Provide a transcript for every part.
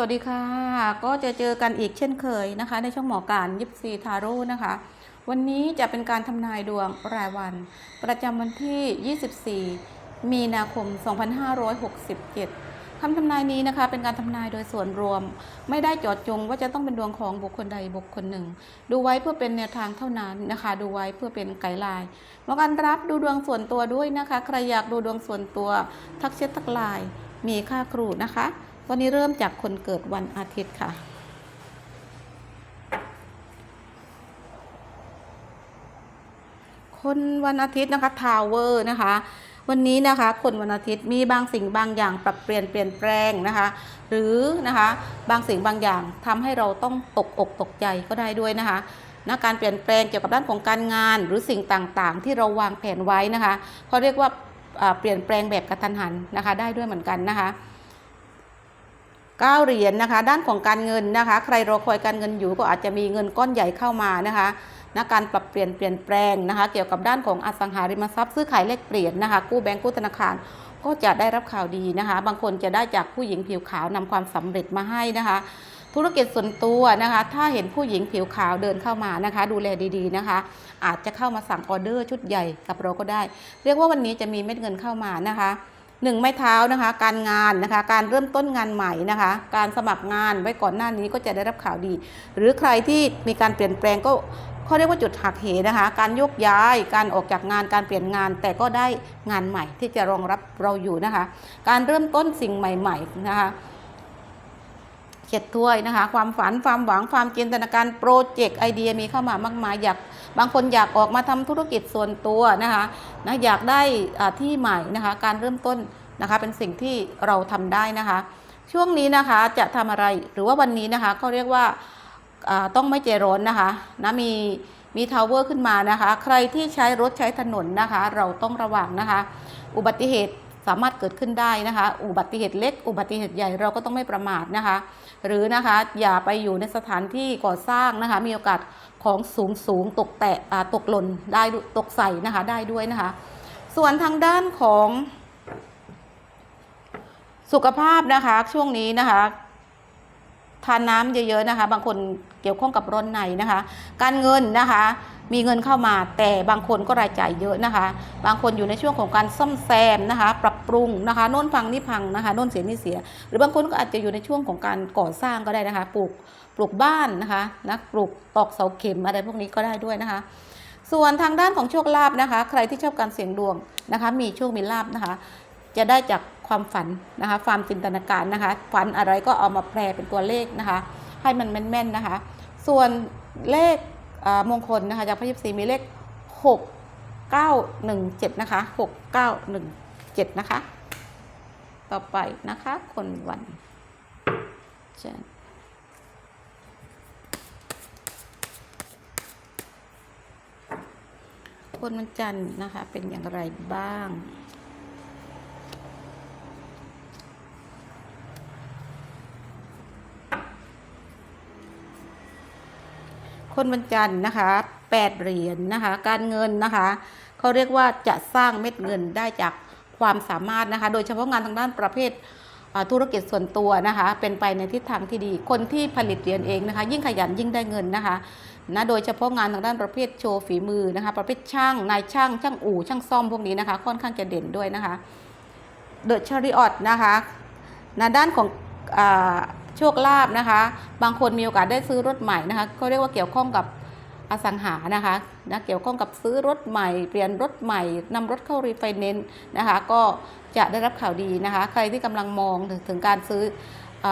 สวัสดีค่ะ ก็จะเจอกันอีกเช่นเคยนะคะ ในช่องหมอการยิปซีทาโร่นะคะ วันนี้จะเป็นการทำนายดวงรายวัน ประจำวันที่ 24 มีนาคม 2567 คำทำนายนี้นะคะ เป็นการทำนายโดยส่วนรวม ไม่ได้จอดจงว่าจะต้องเป็นดวงของบุคคลใดบุคคลหนึ่ง ดูไว้เพื่อเป็นแนวทางเท่านั้นนะคะ ดูไว้เพื่อเป็นไกด์ไลน์หมอการรับดูดวงส่วนตัวด้วยนะคะ ใครอยากดูดวงส่วนตัว ทักเช็ดทักไลน์มีค่าครูนะคะ วันนี้เริ่มจากคนเกิดวันอาทิตย์ค่ะ คนวันอาทิตย์นะคะทาวเวอร์นะคะ วันนี้นะคะคนวันอาทิตย์มีบางสิ่งบางอย่างปรับเปลี่ยนเปลี่ยนแปลงนะคะ หรือนะคะบางสิ่งบางอย่างทำให้เราต้องตกอกตกใจก็ได้ด้วยนะคะนะการเปลี่ยนแปลงเกี่ยวกับด้านของการงาน หรือสิ่งต่างๆ ที่เราวางแผนไว้นะคะเขาเรียกว่าเปลี่ยนแปลงแบบกระทันหันนะคะ ได้ด้วยเหมือนกันนะคะ เก้าเหรียญนะคะ ด้านของการเงินนะคะ ใครรอคอยการเงินอยู่ก็อาจจะมีเงินก้อนใหญ่เข้ามานะคะนะการปรับเปลี่ยนเปลี่ยนแปลงนะคะ เกี่ยวกับด้านของอสังหาริมทรัพย์ซื้อขายแลกเปลี่ยนนะคะ กู้แบงก์กู้ธนาคารก็จะได้รับข่าวดีนะคะ บางคนจะได้จากผู้หญิงผิวขาวนำความสำเร็จมาให้นะคะ ธุรกิจส่วนตัวนะคะ ถ้าเห็นผู้หญิงผิวขาวเดินเข้ามานะคะ ดูแลดีๆนะคะ อาจจะเข้ามาสั่งออเดอร์ชุดใหญ่กับเราก็ได้ เรียกว่าวันนี้จะมีเม็ดเงินเข้ามานะคะ หนึ่งไม้เท้านะคะ การงานนะคะ การเริ่มต้นงานใหม่นะคะ การสมัครงานไว้ก่อนหน้านี้ก็จะได้รับข่าวดี หรือใครที่มีการเปลี่ยนแปลงก็เขาเรียกว่าจุดหักเหนะคะ การโยกย้าย การออกจากงาน การเปลี่ยนงาน แต่ก็ได้งานใหม่ที่จะรองรับเราอยู่นะคะ การเริ่มต้นสิ่งใหม่ ๆ นะคะ เจ็ดถ้วยนะคะ ความฝันความหวังความจินตนาการโปรเจกต์ไอเดียมีเข้ามามากมายอยากบางคนอยากออกมาทำธุรกิจส่วนตัวนะคะนะอยากได้ที่ใหม่นะคะ การเริ่มต้นนะคะเป็นสิ่งที่เราทำได้นะคะ ช่วงนี้นะคะจะทำอะไรหรือว่าวันนี้นะคะเขาเรียกว่าอ่าต้องไม่ใจร้อนนะคะนะมีมีทาวเวอร์ขึ้นมานะคะ ใครที่ใช้รถใช้ถนนนะคะ เราต้องระวังนะคะ อุบัติเหตุ สามารถเกิดขึ้นได้นะคะ อุบัติเหตุเล็ก อุบัติเหตุใหญ่เราก็ต้องไม่ประมาทนะคะ หรือนะคะอย่าไปอยู่ในสถานที่ก่อสร้างนะคะ มีโอกาสของสูงสูงตกแตะตกหล่นได้ตกใส่นะคะได้ด้วยนะคะ ส่วนทางด้านของสุขภาพนะคะช่วงนี้นะคะานน้ำเยอะๆนะคะ บางคนเกี่ยวข้องกับร้อนในนะคะ การเงินนะคะ มีเงินเข้ามาแต่บางคนก็รายจ่ายเยอะนะคะ บางคนอยู่ในช่วงของการซ่อมแซมนะคะ ปรับปรุงนะคะโน่นพังนี่พังนะคะโน่นเสียนี่เสีย หรือบางคนก็อาจจะอยู่ในช่วงของการก่อสร้างก็ได้นะคะ ปลูกปลูกบ้านนะคะนะปลูกตอกเสาเข็มอะไรพวกนี้ก็ได้ด้วยนะคะส่วนทางด้านของโชคลาภนะคะ ใครที่ชอบการเสี่ยงดวงนะคะ มีโชคมีลาภนะคะ จะได้จาก ความฝันนะคะ ความจินตนาการนะคะ ฝันอะไรก็เอามาแปลเป็นตัวเลขนะคะ ให้มันแม่นๆนะคะ ส่วนเลขมงคลนะคะจากพระยิบสีมีเลข 6 9 1 7 นะคะ 6 9 1 7 นะคะ ต่อไปนะคะ คนวันจันคนวันจันทร์นะคะเป็นอย่างไรบ้าง คนวันจันทร์นะคะแปดเหรียญนะคะ การเงินนะคะเขาเรียกว่าจะสร้างเม็ดเงินได้จากความสามารถนะคะ โดยเฉพาะงานทางด้านประเภทธุรกิจส่วนตัวนะคะ เป็นไปในทิศทางที่ดี คนที่ผลิตเหรียญเองนะคะ ยิ่งขยันยิ่งได้เงินนะคะนะโดยเฉพาะงานทางด้านประเภทโชว์ฝีมือนะคะ ประเภทช่างนายช่างช่างอู่ช่างซ่อมพวกนี้นะคะ ค่อนข้างจะเด่นด้วยนะคะเดอะชาริออตนะคะนะด้านของ โชคลาภนะคะ บางคนมีโอกาสได้ซื้อรถใหม่นะคะก็เรียกว่าเกี่ยวข้องกับอสังหานะคะนะเกี่ยวข้องกับซื้อรถใหม่ เปลี่ยนรถใหม่นำรถเข้ารีไฟแนนซ์นะคะ ก็จะได้รับข่าวดีนะคะ ใครที่กำลังมองถึงถึงการซื้ออ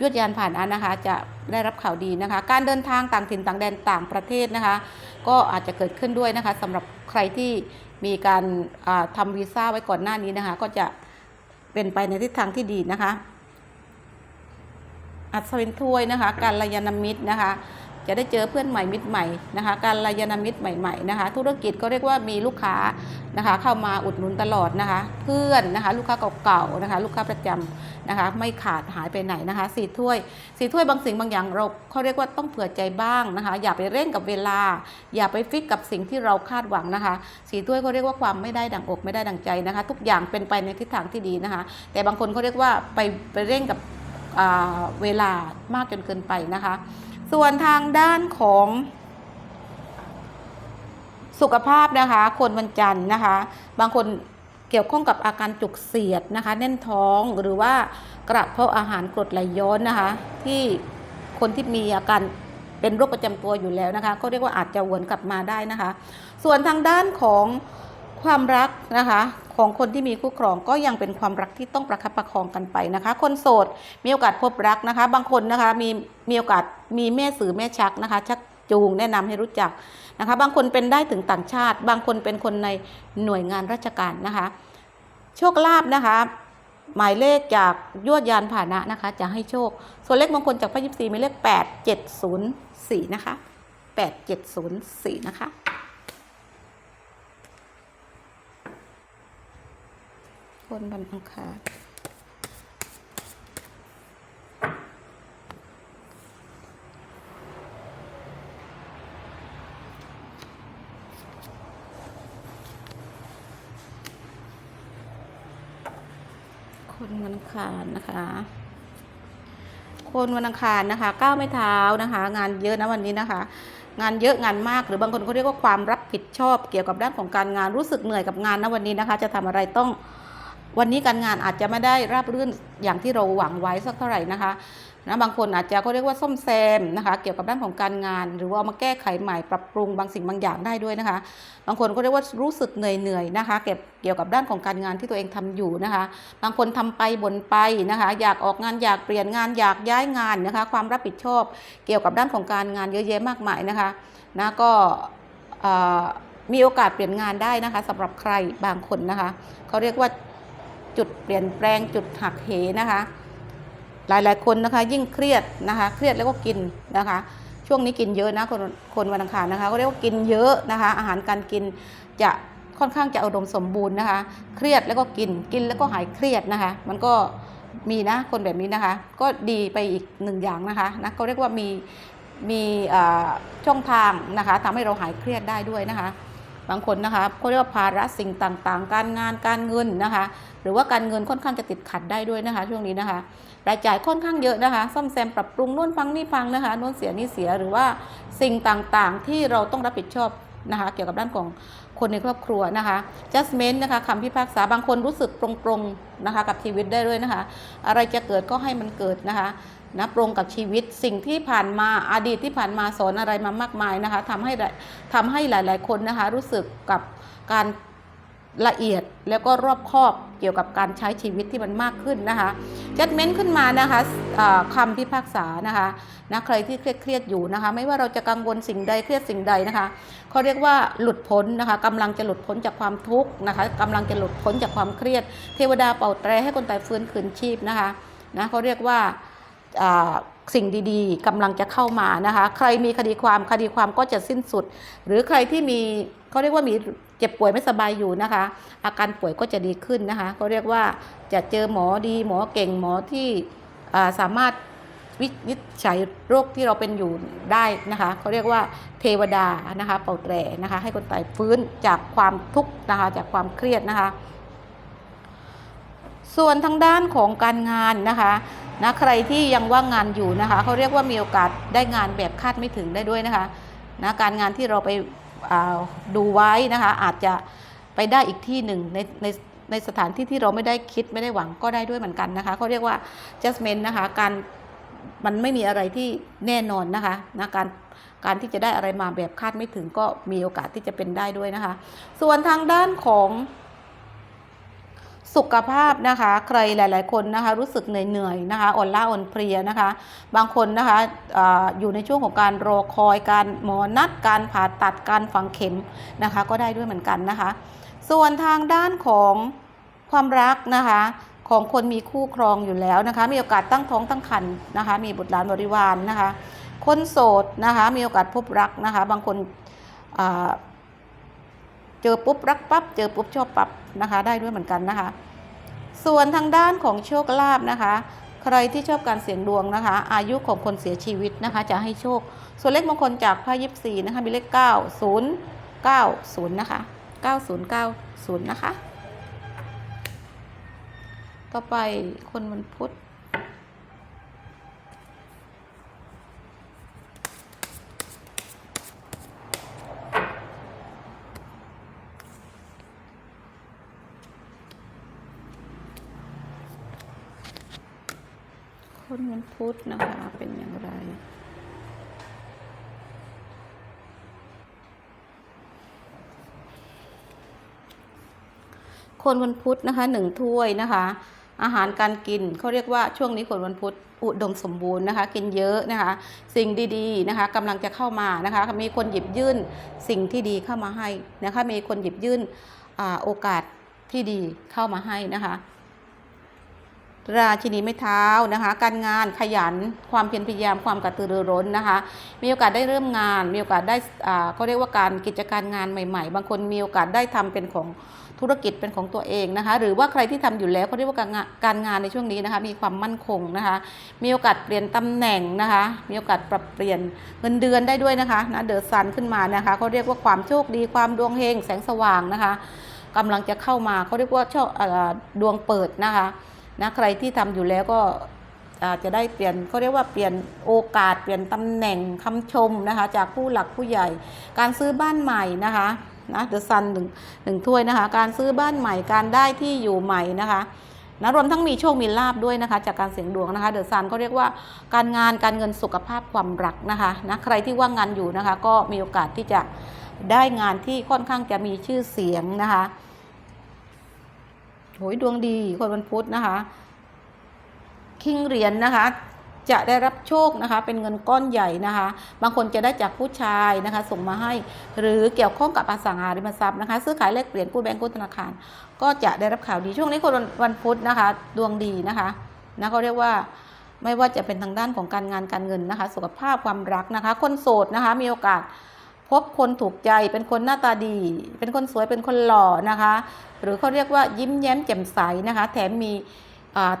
ยวดยานผ่านอันนะคะ จะได้รับข่าวดีนะคะ การเดินทางต่างถิ่นต่างแดนต่างประเทศนะคะ ก็อาจจะเกิดขึ้นด้วยนะคะสำหรับใครที่มีการอ่าทำวีซ่าไว้ก่อนหน้านี้นะคะ ก็จะเป็นไปในทิศทางที่ดีนะคะ อัศวินถ้วยนะคะการรยานามิตรนะคะ จะได้เจอเพื่อนใหม่มิตรใหม่นะคะ การรยานามิตรใหม่ๆนะคะ ธุรกิจก็เรียกว่ามีลูกค้านะคะ เข้ามาอุดหนุนตลอดนะคะ เพื่อนนะคะ ลูกค้าเก่าๆนะคะ ลูกค้าประจำนะคะ ไม่ขาดหายไปไหนนะคะสี่ถ้วยสี่ถ้วยบางสิ่งบางอย่างเราเขาเรียกว่าต้องเผื่อใจบ้างนะคะ อย่าไปเร่งกับเวลา อย่าไปฟิกกับสิ่งที่เราคาดหวังนะคะสี่ถ้วยเขาเรียกว่าความไม่ได้ดังอกไม่ได้ดังใจนะคะ ทุกอย่างเป็นไปในทิศทางที่ดีนะคะ แต่บางคนเขาเรียกว่าไปไปเร่งกับ เวลามากจนเกินไปนะคะ ส่วนทางด้านของสุขภาพนะคะ คนวันจันทร์นะคะ บางคนเกี่ยวข้องกับอาการจุกเสียดนะคะ แน่นท้องหรือว่ากระเพาะอาหารกรดไหลย้อนนะคะ ที่คนที่มีอาการเป็นโรคประจำตัวอยู่แล้วนะคะก็เรียกว่าอาจจะวนกลับมาได้นะคะ ส่วนทางด้านของ ความรักนะคะของคนที่มีคู่ครองก็ยังเป็นความรักที่ต้องประคับประคองกันไปนะคะ คนโสดมีโอกาสพบรักนะคะ บางคนนะคะมีมีโอกาสมีแม่สื่อแม่ชักนะคะ ชักจูงแนะนำให้รู้จักนะคะ บางคนเป็นได้ถึงต่างชาติ บางคนเป็นคนในหน่วยงานราชการนะคะ โชคลาภนะคะ หมายเลขจากยวดยานผ่านะนะคะ จะให้โชค ส่วนเลขมงคลจากพระยิปซีมายเลข 8704 นะคะ 8704 นะคะ คนบันอังคารคนวันอังคารนะคะ คนวันอังคารนะคะก้าวไม่เท้านะคะ งานเยอะนะวันนี้นะคะ งานเยอะงานมากหรือบางคนเขาเรียกว่าความรับผิดชอบเกี่ยวกับด้านของการงานรู้สึกเหนื่อยกับงานนะวันนี้นะคะ จะทำอะไรต้อง วันนี้การงานอาจจะไม่ได้ราบรื่นอย่างที่เราหวังไว้สักเท่าไหร่นะคะนะบางคนอาจจะเขาเรียกว่าซ่อมแซมนะคะ เกี่ยวกับด้านของการงาน หรือว่าเอามาแก้ไขใหม่ปรับปรุงบางสิ่งบางอย่างได้ด้วยนะคะ บางคนก็เรียกว่ารู้สึกเหนื่อยเหนื่อยๆนะคะเก็บเกี่ยวกับด้านของการงานที่ตัวเองทำอยู่นะคะ บางคนทำไปบ่นไปนะคะ อยากออกงานอยากเปลี่ยนงานอยากย้ายงานนะคะ ความรับผิดชอบ เกี่ยวกับด้านของการงานเยอะแยะมากมายนะคะนะก็มีโอกาสเปลี่ยนงานได้นะคะสำหรับใครบางคนนะคะเขาเรียกว่า จุดเปลี่ยนแปลงจุดหักเหนะคะ หลายๆคนนะคะ ยิ่งเครียดนะคะ เครียดแล้วก็กินนะคะ ช่วงนี้กินเยอะนะคนคนวันอังคารนะคะ ก็เรียกว่ากินเยอะนะคะ อาหารการกินจะค่อนข้างจะอุดมสมบูรณ์นะคะ เครียดแล้วก็กินกินแล้วก็หายเครียดนะคะ มันก็มีนะคนแบบนี้นะคะ ก็ดีไปอีกหนึ่งอย่างนะคะนะก็เรียกว่ามีมีช่องทางนะคะทำให้เราหายเครียดได้ด้วยนะคะ บางคนนะคะเขาเรียกว่าภาระสิ่งต่างๆ การงานการเงินนะคะ รือว่าการเงินค่อนข้างจะติดขัดได้ด้วยนะคะ ช่วงนี้นะคะรายจ่ายค่อนข้างเยอะนะคะ ซ่อมแซมปรับปรุงนู่นฟังนี่ฟังนะคะนู่นเสียนี่เสียหรือว่าสิ่งต่างๆ ที่เราต้องรับผิดชอบนะคะเกี่ยวกับด้านของคนในครอบครัวนะคะ judgment นะคะคำพิพากษาบางคนรู้สึกปรงๆนะคะกับชีวิตได้ด้วยนะคะ อะไรจะเกิดก็ให้มันเกิดนะคะนะปรงกับชีวิตสิ่งที่ผ่านมาอดีตที่ผ่านมาสอนอะไรมามากมายนะคะทำให้ทำให้หลาย ๆ คนนะคะรู้สึกกับการ ละเอียดแล้วก็รอบคอบเกี่ยวกับการใช้ชีวิตที่มันมากขึ้นนะคะจัดเม้นขึ้นมานะคะอ่าคำพิพากษานะคะนะใครที่เครียดเครียดอยู่นะคะ ไม่ว่าเราจะกังวลสิ่งใดเครียดสิ่งใดนะคะเขาเรียกว่าหลุดพ้นนะคะกำลังจะหลุดพ้นจากความทุกข์นะคะกำลังจะหลุดพ้นจากความเครียด เทวดาเป่าแตรให้คนตายฟื้นคืนชีพนะคะนะเขาเรียกว่าอ่าสิ่งดีๆกำลังจะเข้ามานะคะ ใครมีคดีความคดีความก็จะสิ้นสุด หรือใครที่มี เขาเรียกว่ามีเจ็บป่วยไม่สบายอยู่นะคะ อาการป่วยก็จะดีขึ้นนะคะเขาเรียกว่าจะเจอหมอดีหมอเก่งหมอที่สามารถวินิจฉัยโรคที่เราเป็นอยู่ได้นะคะเขาเรียกว่าเทวดานะคะเป่าแตรนะคะให้คนตายฟื้นจากความทุกข์นะคะจากความเครียดนะคะ ส่วนทางด้านของการงานนะคะนะใครที่ยังว่างงานอยู่นะคะเขาเรียกว่ามีโอกาสได้งานแบบคาดไม่ถึงได้ด้วยนะคะนะการงานที่เราไป ดูไว้นะคะอาจจะไปได้อีกที่หนึ่งในในในสถานที่ที่เราไม่ได้คิดไม่ได้หวังก็ได้ด้วยเหมือนกันนะคะเขาเรียกว่า justment นะคะการมันไม่มีอะไรที่แน่นอนนะคะนะการการที่จะได้อะไรมาแบบคาดไม่ถึงก็มีโอกาสที่จะเป็นได้ด้วยนะคะ ส่วนทางด้านของ สุขภาพนะคะ ใครหลาย ๆ คนนะคะ รู้สึกเหนื่อยๆนะคะอ่อนล้าอ่อนเพลียนะคะ บางคนนะคะออยู่ในช่วงของการรอคอยการหมอนัดการผ่าตัดการฝังเข็มนะคะ ก็ได้ด้วยเหมือนกันนะคะ ส่วนทางด้านของความรักนะคะของคนมีคู่ครองอยู่แล้วนะคะ มีโอกาสตั้งท้องตั้งครรภ์นะคะ มีบุตรหลานบริวารนนะคะ คนโสดนะคะ มีโอกาสพบรักนะคะ บางคนอ่า จอปุ๊บรักปั๊บเจอปุ๊บชอบปั๊บนะคะ ได้ด้วยเหมือนกันนะคะ ส่วนทางด้านของโชคลาภนะคะ ใครที่ชอบการเสี่ยงดวงนะคะ อายุของคนเสียชีวิตนะคะ จะให้โชค ส่วนเลขมงคลจากพระยิบสีนะคะมีเลข 9 0 9 0 นะคะ 9090 นะคะ ต่อไปคนวันพุธ พุธนะคะ เป็นอย่างไร คนวันพุธนะคะหนึ่งถ้วยนะคะ อาหารการกินเขาเรียกว่าช่วงนี้คนวันพุธอุดมสมบูรณ์นะคะ กินเยอะนะคะ สิ่งดีๆนะคะกำลังจะเข้ามานะคะ มีคนหยิบยื่นสิ่งที่ดีเข้ามาให้นะคะ มีคนหยิบยื่นอโอกาสที่ดีเข้ามาให้นะคะ ราชินีไม้เท้านะคะ การงานขยัน ความเพียรพยายามความกระตือรือร้นนะคะ มีโอกาสได้เริ่มงาน มีโอกาสได้อ่าเรียกว่าการกิจการงานใหม่ ๆ บางคนมีโอกาสได้ทำเป็นของธุรกิจเป็นของตัวเองนะคะ หรือว่าใครที่ทำอยู่แล้วเขาเรียกว่าการงานในช่วงนี้นะคะ มีความมั่นคงนะคะ มีโอกาสเปลี่ยนตำแหน่งนะคะ มีโอกาสปรับเปลี่ยนเงินเดือนได้ด้วยนะคะนะเดอซันขึ้นมานะคะเขาเรียกว่าความโชคดีความดวงเฮงแสงสว่างนะคะกำลังจะเข้ามาเขาเรียกว่าช่อดวงเปิดนะคะ นะใครที่ทำอยู่แล้วก็อาจจะได้เปลี่ยนเขาเรียกว่าเปลี่ยนโอกาสเปลี่ยนตำแหน่งคำชมนะคะ จากผู้หลักผู้ใหญ่ การซื้อบ้านใหม่นะคะนะเดอะซันหนึ่งหนึ่งถ้วยนะคะ การซื้อบ้านใหม่การได้ที่อยู่ใหม่นะคะนะรวมทั้งมีโชคมีลาบด้วยนะคะ จากการเสี่ยงดวงนะคะ เดอะซันก็เรียกว่าการงานการเงินสุขภาพความรักนะคะนะใครที่ว่างงานอยู่นะคะ ก็มีโอกาสที่จะได้งานที่ค่อนข้างจะมีชื่อเสียงนะคะ โหยดวงดีคนวันพุธนะคะ คิงเหรียญนะคะ จะได้รับโชคนะคะ เป็นเงินก้อนใหญ่นะคะ บางคนจะได้จากผู้ชายนะคะ ส่งมาให้ หรือเกี่ยวข้องกับอสังหาริมทรัพย์นะคะ ซื้อขายแลกเปลี่ยนกู้แบงก์กู้ธนาคาร ก็จะได้รับข่าวดีช่วงนี้คนวันวันพุธนะคะ ดวงดีนะคะนะเขาเรียกว่าไม่ว่าจะเป็นทางด้านของการงานการเงินนะคะ สุขภาพความรักนะคะ คนโสดนะคะ มีโอกาสพบคนถูกใจเป็นคนหน้าตาดี เป็นคนสวยเป็นคนหล่อนะคะ หรือเขาเรียกว่ายิ้มแย้มแจ่มใสนะคะ แถมมี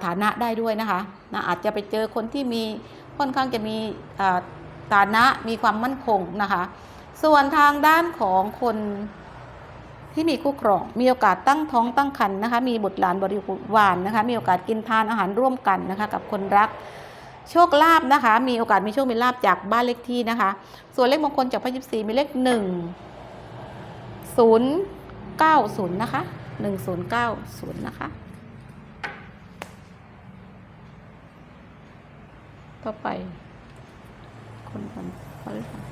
ฐานะได้ด้วยนะคะนะอาจจะไปเจอคนที่มีค่อนข้างจะมีฐานะมีความมั่นคงนะคะ ส่วนทางด้านของคนที่มีคู่ครองมีโอกาสตั้งท้องตั้งครรภ์นะคะ มีบุตรหลานบริวารนะคะ มีโอกาสกินทานอาหารร่วมกันนะคะ กับคนรัก โชคลาภนะคะ มีโอกาสมีโชคมีลาภจากบ้านเลขที่นะคะ ส่วนเลขมงคลจากพระยิบสีมีเลขหนึ่งศูนย์เก้าศูนย์นะคะ หนึ่งศูนย์เก้าศูนย์นะคะ ต่อไป คนคนพฤหัส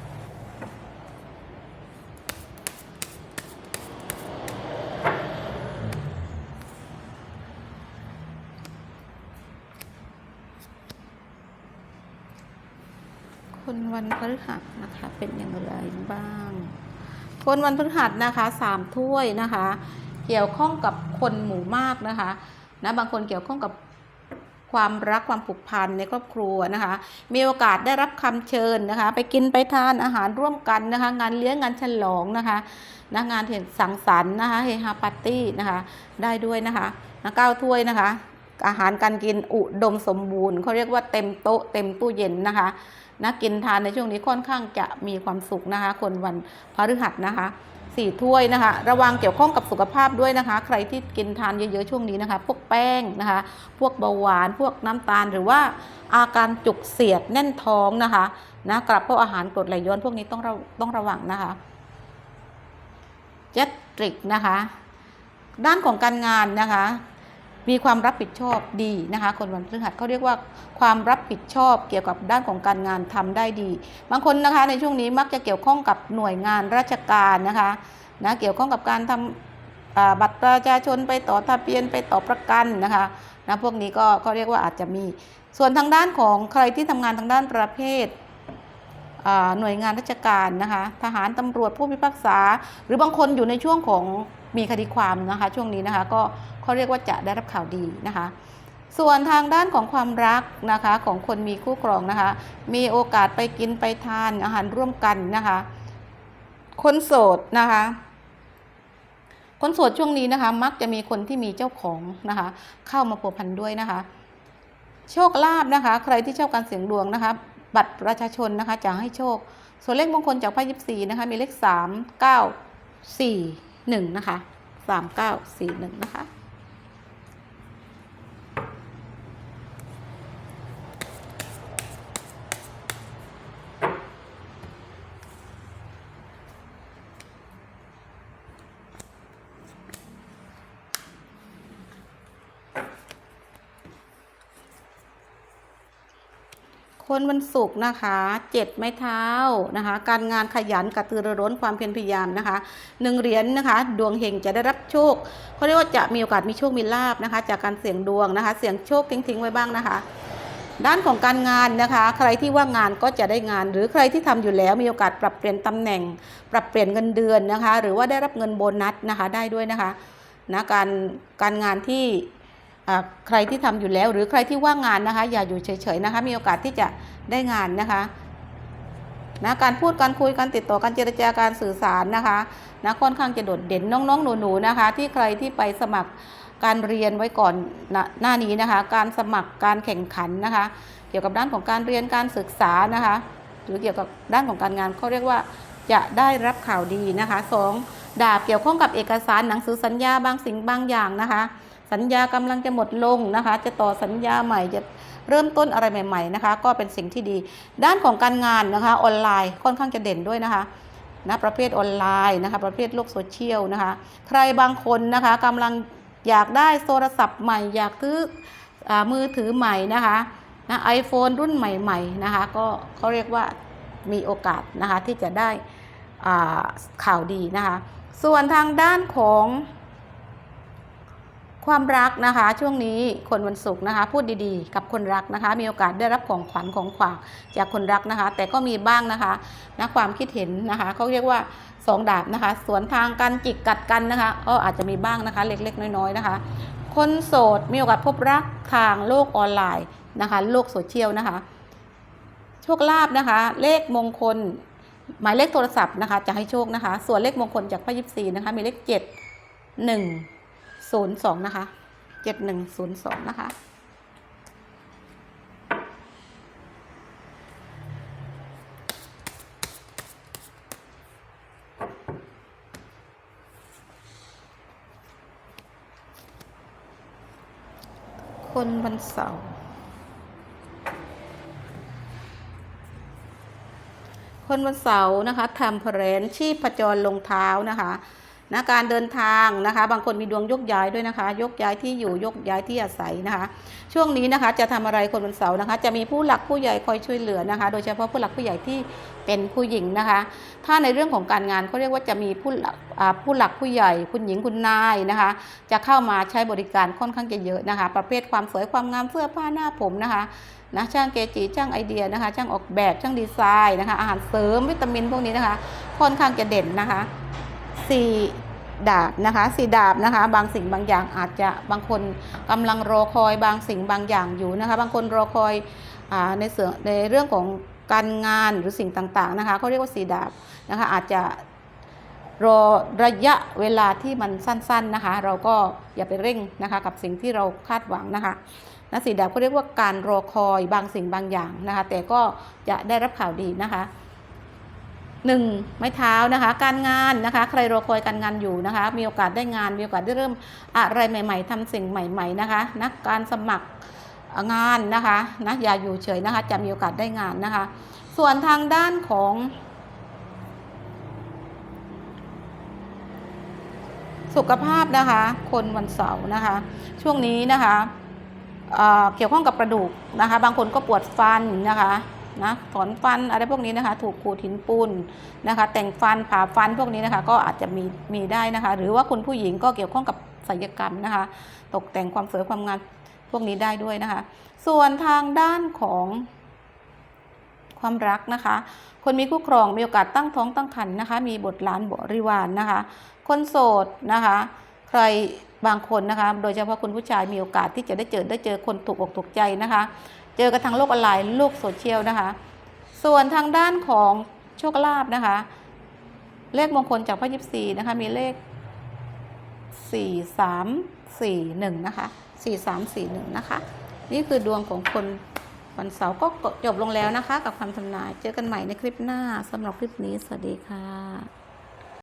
คนวันพฤหัสนะคะเป็นอย่างไรบ้าง คนวันพฤหัสนะคะสามถ้วยนะคะ เกี่ยวข้องกับคนหมู่มากนะคะนะบางคนเกี่ยวข้องกับความรักความผูกพันในครอบครัวนะคะ มีโอกาสได้รับคำเชิญนะคะ ไปกินไปทานอาหารร่วมกันนะคะ งานเลี้ยงงานฉลองนะคะนะงานเห็นสังสรรค์นะคะเฮฮาปาร์ตี้นะคะได้ด้วยนะคะนะก้าถ้วยนะคะ อาหารการกินอุดมสมบูรณ์เขาเรียกว่าเต็มโต๊ะเต็มตู้เย็นนะคะนะกินทานในช่วงนี้ค่อนข้างจะมีความสุขนะคะ คนวันพฤหัสนะคะ สี่ถ้วยนะคะ ระวังเกี่ยวข้องกับสุขภาพด้วยนะคะ ใครที่กินทานเยอะๆช่วงนี้นะคะ พวกแป้งนะคะ พวกเบาหวาน พวกน้ำตาลหรือว่าอาการจุกเสียดแน่นท้องนะคะนะกลับพวกอาหารกรดไหลย้อนพวกนี้ต้องระต้องระวังนะคะเจตริกนะคะ ด้านของการงานนะคะ มีความรับผิดชอบดีนะคะ คนวันพฤหัสเขาเรียกว่าความรับผิดชอบเกี่ยวกับด้านของการงานทำได้ดี บางคนนะคะในช่วงนี้มักจะเกี่ยวข้องกับหน่วยงานราชการนะคะนะเกี่ยวข้องกับการทำอ่าบัตรประชาชนไปต่อทะเบียนไปต่อประกันนะคะนะพวกนี้ก็เขาเรียกว่าอาจจะมี ส่วนทางด้านของใครที่ทำงานทางด้านประเภทหน่วยงานราชการนะคะทหารตำรวจผู้พิพากษา หรือบางคนอยู่ในช่วงของมีคดีความนะคะ ช่วงนี้นะคะก็ เขาเรียกว่าจะได้รับข่าวดีนะคะ ส่วนทางด้านของความรักนะคะของคนมีคู่ครองนะคะ มีโอกาสไปกินไปทานอาหารร่วมกันนะคะ คนโสดนะคะคนโสดช่วงนี้นะคะ มักจะมีคนที่มีเจ้าของนะคะ เข้ามาผัวพันด้วยนะคะ โชคลาภนะคะ ใครที่ชอบการเสี่ยงดวงนะคะ บัตรประชาชนนะคะจะให้โชค ส่วนเลขมงคลจากไพ่ยิบสี่นะคะ มีเลขสามเก้าสี่หนึ่งนะคะสามเก้าสี่หนึ่งนะคะ คนวันศุกร์นะคะเจ็ดไม้เท้านะคะ การงานขยันกระตือรือร้นความเพียรพยายามนะคะหนึ่งเหรียญนะคะ ดวงเฮงจะได้รับโชคเขาเรียกว่าจะมีโอกาสมีโชคมีลาบนะคะ จากการเสี่ยงดวงนะคะ เสี่ยงโชคทิ้งๆไว้บ้างนะคะด้านของการงานนะคะ ใครที่ว่างงานก็จะได้งาน หรือใครที่ทำอยู่แล้วมีโอกาสปรับเปลี่ยนตำแหน่ง ปรับเปลี่ยนเงินเดือนนะคะ หรือว่าได้รับเงินโบนัสนะคะได้ด้วยนะคะนะการการงานที่ ใครที่ทำอยู่แล้ว หรือใครที่ว่างงานนะคะ อย่าอยู่เฉยๆนะคะ มีโอกาสที่จะได้งานนะคะนะการพูดการคุยการติดต่อการเจรจาการสื่อสารนะคะนะค่อนข้างจะโดดเด่นน้องๆหนูๆนะคะ ที่ใครที่ไปสมัครการเรียนไว้ก่อนหน้าหน้านี้นะคะ การสมัครการแข่งขันนะคะ เกี่ยวกับด้านของการเรียนการศึกษานะคะ หรือเกี่ยวกับด้านของการงานเขาเรียกว่าจะได้รับข่าวดีนะคะสองดาบเกี่ยวข้องกับเอกสารหนังสือสัญญาบางสิ่งบางอย่างนะคะ สัญญากำลังจะหมดลงนะคะ จะต่อสัญญาใหม่จะเริ่มต้นอะไรใหม่ ๆนะคะ ก็เป็นสิ่งที่ดี ด้านของการงานนะคะออนไลน์ค่อนข้างจะเด่นด้วยนะคะนะประเภทออนไลน์นะคะ ประเภทโลกโซเชียลนะคะ ใครบางคนนะคะกำลังอยากได้โทรศัพท์ใหม่ อยากซื้ออมือถือใหม่นะคะนะไอโฟนรุ่นใหม่ๆนะคะ ก็เขาเรียกว่ามีโอกาสนะคะที่จะได้ข่าวดีนะคะ ส่วนทางด้านของ ความรักนะคะ ช่วงนี้คนวันศุกร์นะคะ พูดดีๆ กับคนรักนะคะ มีโอกาสได้รับของขวัญของฝากจากคนรักนะคะ แต่ก็มีบ้างนะคะนะความคิดเห็นนะคะเขาเรียกว่าสองดาบนะคะ สวนทางกันจิกกัดกันนะคะก็อาจจะมีบ้างนะคะ เล็กๆ น้อยๆนะคะ คนโสดมีโอกาสพบรักทางโลกออนไลน์นะคะ โลกโซเชียลนะคะโชคลาภนะคะ เลขมงคล หมายเลขโทรศัพท์นะคะ จะให้โชคนะคะ ส่วนเลขมงคลจากพระยิปซีนะคะ มีเลขเจ็ดหนึ่ง ศูนย์สองนะคะเจ็ดหนึ่งศูนย์สองนะคะ คนวันเสาร์คนวันเสาร์นะคะทำเพรนชีพจรลงเท้านะคะ นะการเดินทางนะคะ บางคนมีดวงยกย้ายด้วยนะคะ ยกย้ายที่อยู่ยกย้ายที่อาศัยนะคะ ช่วงนี้นะคะจะทำอะไรคนวันเสาร์นะคะ จะมีผู้หลักผู้ใหญ่คอยช่วยเหลือนะคะ โดยเฉพาะผู้หลักผู้ใหญ่ที่เป็นผู้หญิงนะคะ ถ้าในเรื่องของการงานเขาเรียกว่าจะมีผู้หลักผู้หลักผู้ใหญ่ คุณหญิงคุณนายนะคะ จะเข้ามาใช้บริการค่อนข้างจะเยอะนะคะ ประเภทความสวยความงามเสื้อผ้าหน้าผมนะคะนะช่างเกจิช่างไอเดียนะคะ ช่างออกแบบช่างดีไซน์นะคะ อาหารเสริมวิตามินพวกนี้นะคะ ค่อนข้างจะเด่นนะคะสี่ ดาบนะคะสีดาบนะคะ บางสิ่งบางอย่างอาจจะบางคนกำลังรอคอยบางสิ่งบางอย่างอยู่นะคะ บางคนรอคอยอในเสื่อในเรื่องของการงานหรือสิ่งต่างๆนะคะเขาเรียกว่าสีดาบนะคะอาจจะรอระยะเวลาที่มันสั้นๆนะคะ เราก็อย่าไปเร่งนะคะกับสิ่งที่เราคาดหวังนะคะนะสีดาบเขาเรียกว่าการรอคอยบางสิ่งบางอย่างนะคะ แต่ก็จะได้รับข่าวดีนะคะ หนึ่งไม้เท้านะคะ การงานนะคะ ใครรอคอยการงานอยู่นะคะ มีโอกาสได้งาน มีโอกาสได้เริ่มอะไรใหม่ ๆทำสิ่งใหม่ ๆนะคะนะการสมัครงานนะคะนะอย่าอยู่เฉยนะคะ จะมีโอกาสได้งานนะคะ ส่วนทางด้านของสุขภาพนะคะ คนวันเสาร์นะคะ ช่วงนี้นะคะเเกี่ยวข้องกับกระดูกนะคะ บางคนก็ปวดฟันนะคะ นะถอนฟันอะไรพวกนี้นะคะ ถูกขูดหินปูนนะคะ แต่งฟันผ่าฟันพวกนี้นะคะ ก็อาจจะมีมีได้นะคะ หรือว่าคุณผู้หญิงก็เกี่ยวข้องกับศัลยกรรมนะคะ ตกแต่งความสวยความงามพวกนี้ได้ด้วยนะคะ ส่วนทางด้านของความรักนะคะ คนมีคู่ครองมีโอกาสตั้งท้องตั้งครรภ์นะคะ มีบุตรหลานบริวารนะคะ คนโสดนะคะ ใครบางคนนะคะ โดยเฉพาะคุณผู้ชายมีโอกาสที่จะได้เจอได้เจอคนถูกอกถูกใจนะคะ เจอกันทางโลกออนไลน์โลกโซเชียลนะคะ ส่วนทางด้านของโชคลาภนะคะ เลขมงคลจากพระยิปซีนะคะมีเลข 4 3 4 1 นะคะ 4 3 4 1 นะคะ นี่คือดวงของคนวันเสาร์ก็จบลงแล้วนะคะ กับคำทำนาย เจอกันใหม่ในคลิปหน้าสำหรับคลิปนี้ สวัสดีค่ะ